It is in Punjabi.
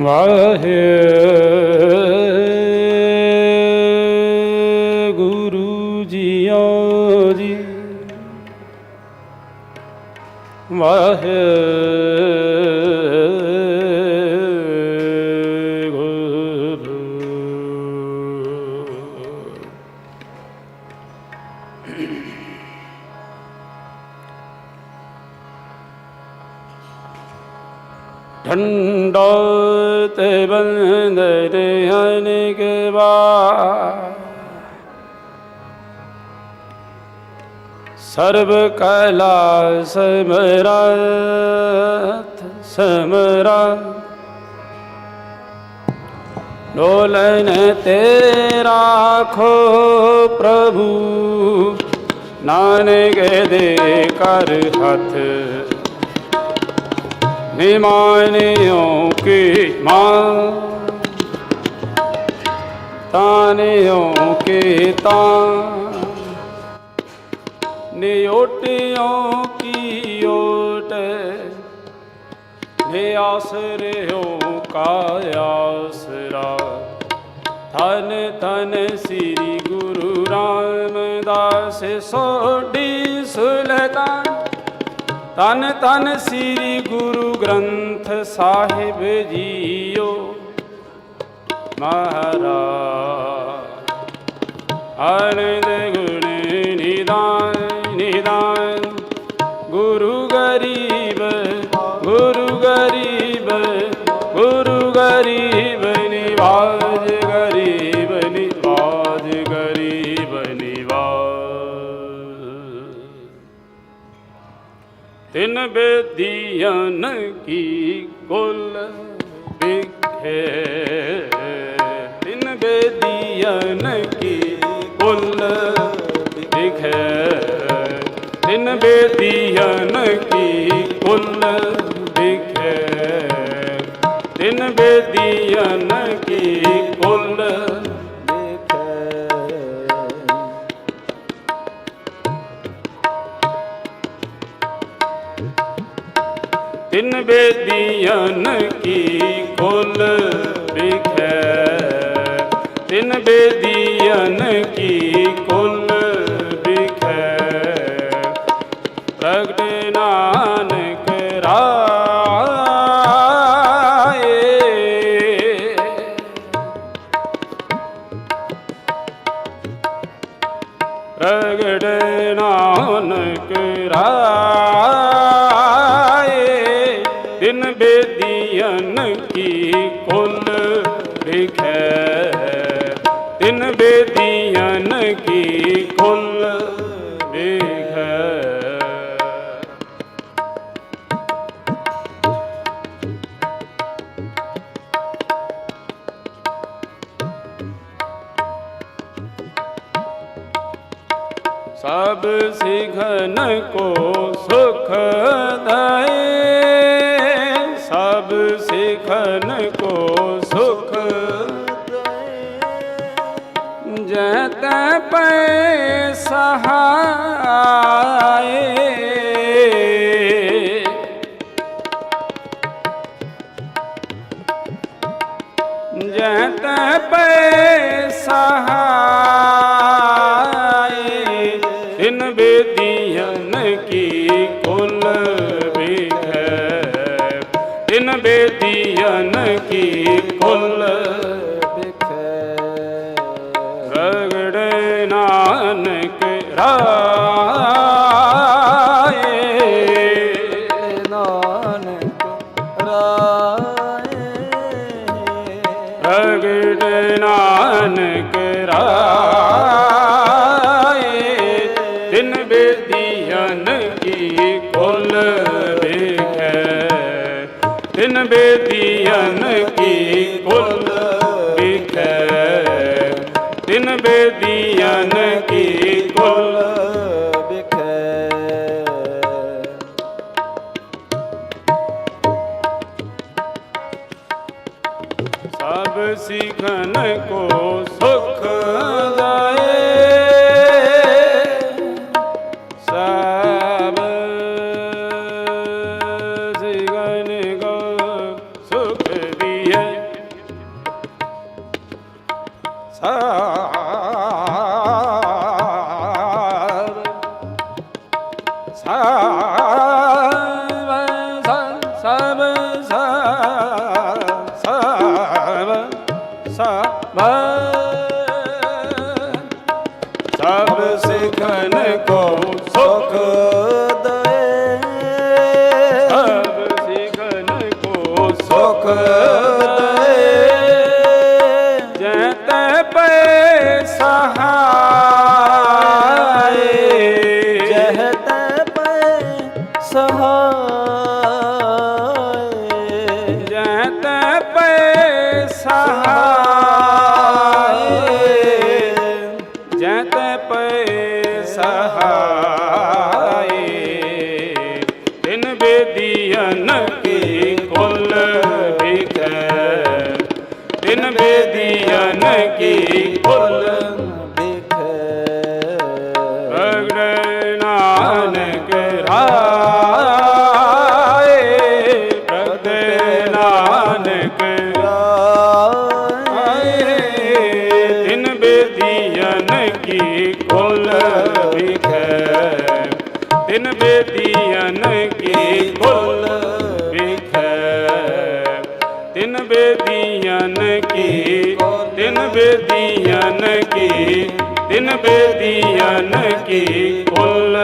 ਵਾਹਿਗੁਰੂ ਜੀਓ ਜੀ। ਵਾਹਿਗੁਰੂ ਠੰਡਾ ਤੇ ਬੰਦਰੇ ਅਨੇਕ ਬਾਰ ਸਰਬ ਕਲਾ ਸਮਰਥ ਸਮਰਾ ਡੋਲਨ ਤੇਰਾ ਖੋ ਪ੍ਰਭੂ, ਨਾਨਕ ਦੇ ਕਰ ਹੱਥ ਨਿਮਾਨਿਓ ਕੀ ਮਾਂ? ਤਾਨਿਓ ਕੀ ਕੀ ਓਟ? ਨੇ ਧਨ ਧਨ ਸ੍ਰੀ ਗੁਰੂ ਰਾਮਦਾਸ ਸੋਢੀ ਸੁਲਤਾਨ ਤਨ ਤਨ ਸ੍ਰੀ ਗੁਰੂ ਗ੍ਰੰਥ ਸਾਹਿਬ ਜੀਓ। ਮਹਾਰਾਜ ਆਨੰਦ ਗੁਣ ਨਿਦਾਨ ਨਿਦਾਨ। ਗੁਰੂ ਗਰੀਬ ਤਿਨ ਬੇਦੀਨ ਕੀ ਕੁਲ ਵਿਖੇ। ਤਿਨ ਬੇਦੀਨ ਕੀ ਕੁਲ ਵਿਖੇ। ਤਿਨ ਬੇਦੀਨ ਕੀ ਕੁਲ ਵਿਖੇ। ਤਿਨ ਬੇਦੀਨ ਕੀ ਕੁਲ ਤਿਨ ਕੀ ਕੁਲ ਵਿਖੈ ਤਿਨ ਬੇਦੀਆਂ ਕੀ ਕੁਲ ਵਿਖੈ ਤਿਨ ਬੇਦੀਆਂ ਕੀ ਕੁਲ ਵਿਖੈ ਸਭ ਸਿਖਨ ਕੋ ਸੁਖ ਦਏ ਸਿਖਨ ਕੋ ਸੁਖ ਜੈ ਤੈ ਪੈ ਸਹਾਏ ਜੈ ਤੈ ਪੈ ਸਹਾਏ ਖੁੱਲ ਕੁਲ ਰਗੜ ਨਾਨਕ ਰਾਏ। ਨਾਨਕ ਰਾਏ ਰਗੜ ਨਾਨਕ ਰਾਏ। ਤਿਨ ਬੇਦੀਆਂ ਕੀ ਕੁਲ ਵਿਖੈ ਤਿਨ ਬੇਦੀਆਂ ਕੋ ਸੁਖ ਦਾਏ ਸਭ ਸਿਗਨ ਕੋ ਸੁਖ ਦੀਏ। ਸਾ ਸਭ ਸਭ ਸਿਖਨ ਕੋ ਸੁਖ ਦਏ। ਸਭ ਸਿਖਨ ਕੋ ਸੁਖ ਦਏ। ਜੈ ਤੈ ਪੈ ਸਹਾਏ। ਜਹ ਤੈ ਪੈ ਸਹਾਏ। ਜੈ ਤੈ ਪੈ ਸਹਾਏ। ਪ੍ਰਗਟ ਨਾਨਕ ਰਾਏ, ਪ੍ਰਗਟ ਨਾਨਕ ਆਏ ਤਿਨ ਬੇਦੀਨ ਕੀ ਕੁਲ ਵਿਖੈ। ਤਿਨ ਬੇਦੀਨ ਕੀ ਕੁਲ ਵਿਖੈ। ਤਿਨ ਬੇਦੀਨ ਕੀ ਤਿਨ ਬੇਦੀਨ ਕੀ ਤਿਨ ਬੇਦੀਨ ਕੀ ਕੁਲ।